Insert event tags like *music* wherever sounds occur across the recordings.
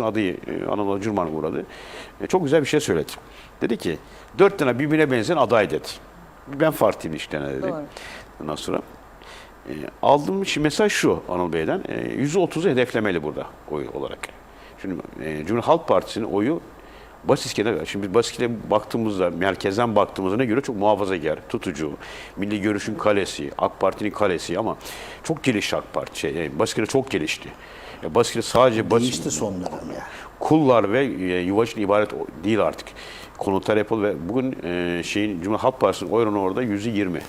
adayı e, Anadolu Cumhurbaşkanı uğradı. E, çok güzel bir şey söyledi. Dedi ki dört tane birbirine benzeyen aday dedi. Ben farklıyım işte dedi. Doğru. Ondan sonra e, aldığım şey, mesaj şu Anıl Bey'den. E, %30'u hedeflemeli burada oy olarak. Şimdi e, Cumhuriyet Halk Partisi'nin oyu Basiskene, şimdi biz Basiskene baktığımızda, merkezden baktığımızda ne göre çok muhafazakar, tutucu, Milli Görüş'ün kalesi, AK Parti'nin kalesi ama çok gelişti AK Parti. Şey, yani Basiskene çok gelişti. Ya Basiskene sadece Bas- Değişti son dönem ya. kullar ve e, yuva için ibaret değil artık. Konutlar yapıldı ve bugün e, şeyin Cumhuriyet Halk Partisi'nin oy oranı orada yüzde yirmi.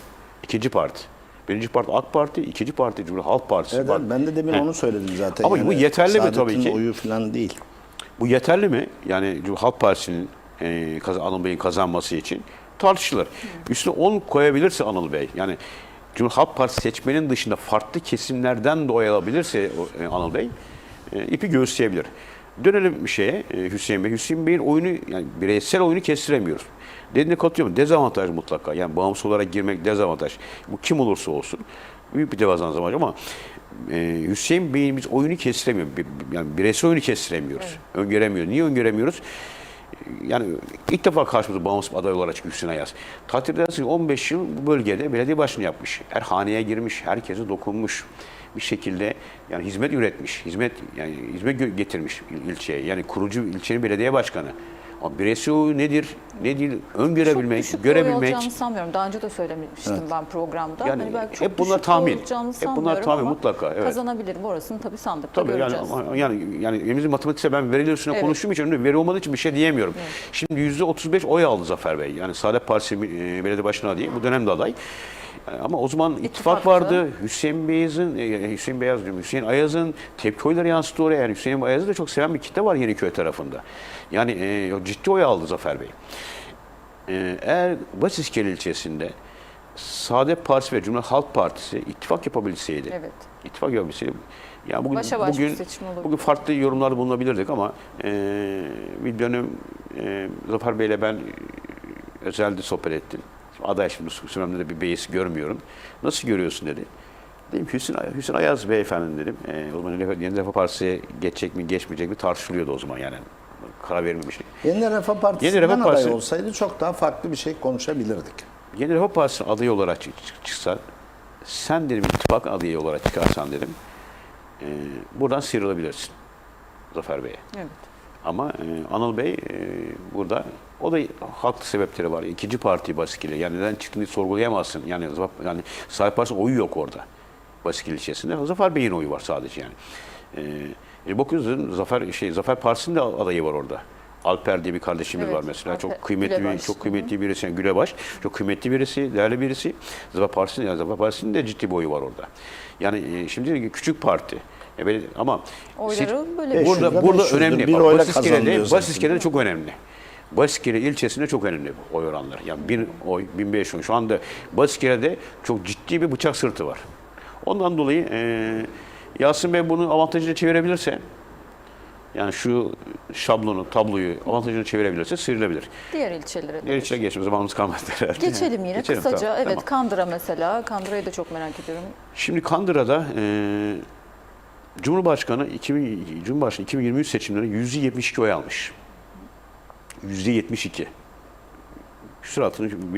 İkinci parti. Birinci parti AK Parti, ikinci parti Cumhuriyet Halk Partisi. Evet, Bak, ben de demin He. onu söyledim zaten. Ama bu yeterli mi tabii ki? oyu falan değil. Bu yeterli mi? Yani Cumhuriyet Halk Partisi'nin e, Anıl Bey'in kazanması için tartışılır. Üstüne 10 koyabilirse Anıl Bey, yani Cumhuriyet Halk Partisi seçmenin dışında farklı kesimlerden de oy alabilirse e, Anıl Bey, e, ipi göğüsleyebilir. Dönelim şeye, e, Hüseyin Bey. Hüseyin Bey'in oyunu, yani bireysel oyunu kestiremiyoruz. Dediğine katılıyorum. Dezavantaj mutlaka. Yani bağımsız olarak girmek dezavantaj. Bu kim olursa olsun. Büyük bir dezavantaj ama e, Hüseyin Bey'in biz oyunu kestiremiyor. Bi- bi- Yani bireysel oyunu kestiremiyoruz. Öngöremiyor. Niye öngöremiyoruz? Yani ilk defa karşımıza bağımsız aday olarak çıkıyor Hüseyin Ayaz. Takdir edersiniz 15 yıl bu bölgede belediye başkanı yapmış. Her haneye girmiş, herkese dokunmuş. Bir şekilde yani hizmet üretmiş, hizmet yani hizmet getirmiş il- ilçeye. Yani kurucu ilçenin belediye başkanı. Ama bireysel oyu nedir, ne değil, öngörebilmek, çok görebilmek. olacağını sanmıyorum. Daha önce de söylemiştim ben programda. Yani hani belki çok hep bunlar tahmin. Hep bunlar tahmin, mutlaka, evet. Kazanabilirim. Orasını tabii sandıkta Tabii yani, göreceğiz. ama yani yani elimizin matematiksel ben veriler üstüne Evet. konuştuğum için veri olmadığı için bir şey diyemiyorum. Şimdi yüzde 35 oy aldı Zafer Bey. Yani Saadet Partisi e, belediye başkanı adayı. Bu dönemde aday. E, Ama o zaman ittifak İttifakçı. vardı. Hüseyin Beyaz'ın, e, Hüseyin Beyaz diyorum, Hüseyin Ayaz'ın tepki oyları yansıttı oraya. Yani Hüseyin Ayaz'ı da çok seven bir kitle var Yeniköy tarafında. Yani e, ciddi oy aldı Zafer Bey. E, eğer Basiskele ilçesinde Saadet Partisi ve Cumhuriyet Halk Partisi ittifak yapabilseydi, Evet. ittifak yapabilseydi, ya bugün, Başa baş bugün, bugün farklı yorumlarda bulunabilirdik ama e, bir dönem e, Zafer Bey'le ben e, özelde sohbet ettim. Şimdi aday şimdi da bir beis görmüyorum. Nasıl görüyorsun dedi. Dedim ki Hüsnü, Hüsnü Ayaz beyefendi dedim. E, o zaman Yeni Refah- Yeni Refah Partisi'ye geçecek mi geçmeyecek mi tartışılıyordu o zaman yani. Karar verilmemişti. Yeni Refah Partisi'nden Refah aday Partisi- olsaydı çok daha farklı bir şey konuşabilirdik. Yeni Refah Partisi adayı olarak çık- çık- çıksa, sen dedim ittifak adayı olarak çıkarsan dedim, e, buradan sıyrılabilirsin Zafer Bey'e. Evet. Ama e, Anıl Bey e, burada, o da haklı sebepleri var. İkinci parti Baskili. Yani neden çıktığını sorgulayamazsın. Yani, yani Sahip Partisi'nin oyu yok orada. Baskili ilçesinde. Zafer Bey'in oyu var sadece yani. E, e, bakıyorsunuz Zafer, şey, Zafer Partisi'nin de adayı var orada. Alper diye bir kardeşimiz Evet, var mesela. Alper çok kıymetli bir, Gülebaş. çok kıymetli birisi. Yani Gülebaş. Çok kıymetli birisi, değerli birisi. Zafer Partisi'nin yani Zafer Partisi'nin de ciddi bir oyu var orada. Yani e, şimdi küçük parti. E, böyle- ama Oyları böyle burada yüzde burada önemli. Bir oyla çok önemli. Basiskere ilçesinde çok önemli bu oy oranları. Yani bin oy, 1500 oy. Şu anda Basiskere'de çok ciddi bir bıçak sırtı var. Ondan dolayı e, Yasin Bey bunu avantajına çevirebilirse yani şu şablonu, tabloyu avantajına çevirebilirse sıyrılabilir. diğer ilçelere. Diğer içine geçmemize zamanımız kalmadı herhalde. *laughs* Geçelim yine Geçelim, kısaca. tamam, evet tamam. Kandıra mesela. Kandıra'yı da çok merak ediyorum. Şimdi Kandıra'da e, Cumhurbaşkanı 2000, Cumhurbaşkanı 2023 seçimlerinde %72 oy almış. %72. Küsuratını bilmiyorum.